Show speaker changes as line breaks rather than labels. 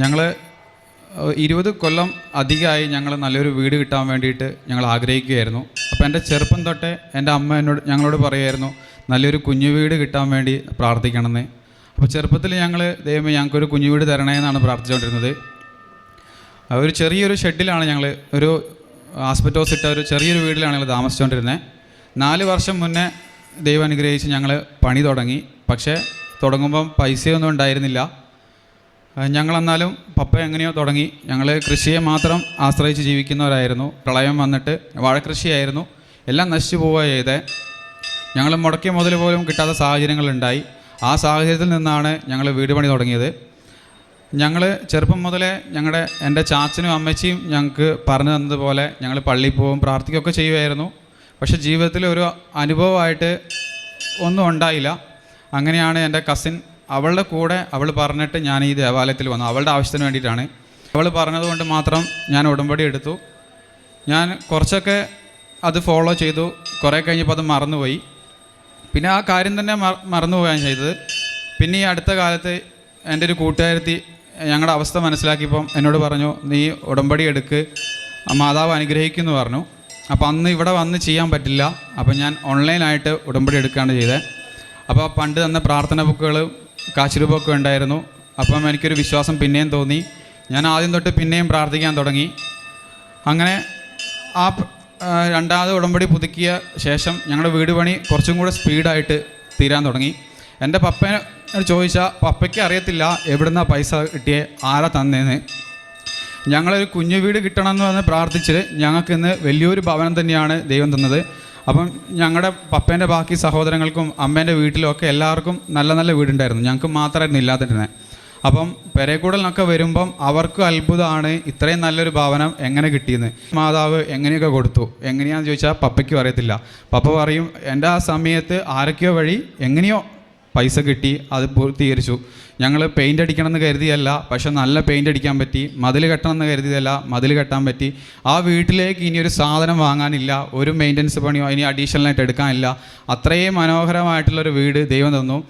ഞങ്ങൾ ഇരുപത് കൊല്ലം അധികമായി ഞങ്ങൾ നല്ലൊരു വീട് കിട്ടാൻ വേണ്ടിയിട്ട് ഞങ്ങൾ ആഗ്രഹിക്കുകയായിരുന്നു. അപ്പോൾ എന്റെ ചെറുപ്പം തൊട്ടേ എന്റെ അമ്മ എന്നോട് ഞങ്ങളോട് പറയുമായിരുന്നു നല്ലൊരു കുഞ്ഞു വീട് കിട്ടാൻ വേണ്ടി പ്രാർത്ഥിക്കണമെന്ന്. അപ്പോൾ ചെറുപ്പത്തിൽ ഞങ്ങൾ ദൈവമേ ഞങ്ങൾക്കൊരു കുഞ്ഞു വീട് തരണേ എന്നാണ് പ്രാർത്ഥിച്ചുകൊണ്ടിരുന്നത്. ഒരു ചെറിയൊരു ഷെഡിലാണ് ഞങ്ങൾ ഒരു ആസ്പെറ്റോസ് ഇട്ട ഒരു ചെറിയൊരു വീട്ടിലാണ് ഞങ്ങൾ താമസിച്ചുകൊണ്ടിരുന്നത് നാല് വർഷം മുന്നേ ദൈവം അനുഗ്രഹിച്ച് ഞങ്ങൾ പണി തുടങ്ങി. പക്ഷേ തുടങ്ങുമ്പം പൈസയൊന്നും ഉണ്ടായിരുന്നില്ല. ഞങ്ങളെന്നാലും പപ്പ എങ്ങനെയോ തുടങ്ങി. ഞങ്ങൾ കൃഷിയെ മാത്രം ആശ്രയിച്ച് ജീവിക്കുന്നവരായിരുന്നു. പ്രളയം വന്നിട്ട് വാഴക്കൃഷിയായിരുന്നു. എല്ലാം നശിച്ചു പോവുക ചെയ്തേ. ഞങ്ങൾ മുടക്കിയ മുതൽ പോലും കിട്ടാത്ത സാഹചര്യങ്ങളുണ്ടായി. ആ സാഹചര്യത്തിൽ നിന്നാണ് ഞങ്ങൾ വീട് പണി തുടങ്ങിയത്. ഞങ്ങൾ ചെറുപ്പം മുതലേ ഞങ്ങളുടെ എന്റെ ചാച്ചനും അമ്മച്ചിയും ഞങ്ങൾക്ക് പറഞ്ഞു തന്നതുപോലെ ഞങ്ങൾ പള്ളിയിൽ പോവും പ്രാർത്ഥിക്കുകയൊക്കെ ചെയ്യുമായിരുന്നു പക്ഷേ ജീവിതത്തിൽ ഒരു അനുഭവമായിട്ട് ഒന്നും ഉണ്ടായില്ല. അങ്ങനെയാണ് എന്റെ കസിൻ അവളുടെ കൂടെ അവൾ പറഞ്ഞിട്ട് ഞാൻ ഈ ദേവാലയത്തിൽ വന്നു. അവളുടെ ആവശ്യത്തിന് വേണ്ടിയിട്ടാണ്. അവൾ പറഞ്ഞതുകൊണ്ട് മാത്രം ഞാൻ ഉടമ്പടി എടുത്തു. ഞാൻ കുറച്ചൊക്കെ അത് ഫോളോ ചെയ്തു. കുറേ കഴിഞ്ഞപ്പോൾ അത് മറന്നുപോയി. പിന്നെ ആ കാര്യം തന്നെ മറ- മറന്നുപോയാണ് ചെയ്തത്. പിന്നെ ഈ അടുത്ത കാലത്ത് എന്റെ ഒരു കൂട്ടുകാരത്തി ഞങ്ങളുടെ അവസ്ഥ മനസ്സിലാക്കിയപ്പം എന്നോട് പറഞ്ഞു നീ ഉടമ്പടി എടുക്ക്. മാതാവ് അനുഗ്രഹിക്കുമെന്ന് പറഞ്ഞു. അപ്പോൾ അന്ന് ഇവിടെ വന്ന് ചെയ്യാൻ പറ്റില്ല. അപ്പോൾ ഞാൻ ഓൺലൈനായിട്ട് ഉടമ്പടി എടുക്കുകയാണ് ചെയ്തത് അപ്പോൾ പണ്ട് തന്ന പ്രാർത്ഥന ബുക്കുകൾ കാശുരൂപമൊക്കെ ഉണ്ടായിരുന്നു. അപ്പം എനിക്കൊരു വിശ്വാസം പിന്നെയും തോന്നി. ഞാൻ ആദ്യം തൊട്ട് പിന്നെയും പ്രാർത്ഥിക്കാൻ തുടങ്ങി. അങ്ങനെ ആ രണ്ടാമത് ഉടമ്പടി പുതുക്കിയ ശേഷം ഞങ്ങളുടെ വീട് പണി കുറച്ചും കൂടെ സ്പീഡായിട്ട് തീരാൻ തുടങ്ങി. എന്റെ പപ്പനെ ചോദിച്ചാൽ പപ്പയ്ക്ക് അറിയത്തില്ല എവിടുന്ന പൈസ കിട്ടിയേ ആരാ തന്നേന്ന്? ഞങ്ങളൊരു കുഞ്ഞു വീട് കിട്ടണമെന്ന് പറഞ്ഞ് പ്രാർത്ഥിച്ച് ഞങ്ങൾക്ക് ഇന്ന് വലിയൊരു ഭവനം തന്നെയാണ് ദൈവം തന്നത്. അപ്പം ഞങ്ങളുടെ പപ്പേന്റെ ബാക്കി സഹോദരങ്ങൾക്കും അമ്മേന്റെ വീട്ടിലും ഒക്കെ എല്ലാവർക്കും നല്ല നല്ല വീടുണ്ടായിരുന്നു. ഞങ്ങൾക്ക് മാത്രമായിരുന്നു ഇല്ലാതിരുന്നത് അപ്പം പെരേക്കൂടലിനൊക്കെ വരുമ്പം അവർക്ക് അത്ഭുതമാണ് ഇത്രയും നല്ലൊരു ഭവനം എങ്ങനെ കിട്ടിയെന്ന്. മാതാവ് എങ്ങനെയൊക്കെ കൊടുത്തു? എങ്ങനെയാണെന്ന് ചോദിച്ചാൽ പപ്പയ്ക്കും അറിയത്തില്ല. പപ്പ പറയും എന്റെ ആ സമയത്ത് ആരൊക്കെയോ വഴി എങ്ങനെയോ പൈസ കിട്ടി അത് പൂർത്തീകരിച്ചു ഞങ്ങൾ പെയിന്റ് അടിക്കണം എന്ന് കരുതിയല്ല പക്ഷെ നല്ല പെയിന്റ് അടിക്കാൻ പറ്റി മതിൽ കെട്ടണം എന്ന് കരുതിയതല്ല മതിൽ കെട്ടാൻ പറ്റി. ആ വീട്ടിലേക്ക് ഇനി ഒരു സാധനം വാങ്ങാനില്ല ഒരു മെയിന്റനൻസ് പണിയോ ഇനി അഡീഷണലായിട്ട് എടുക്കാനില്ല. അത്രയും മനോഹരമായിട്ടുള്ളൊരു വീട് ദൈവം തന്നു.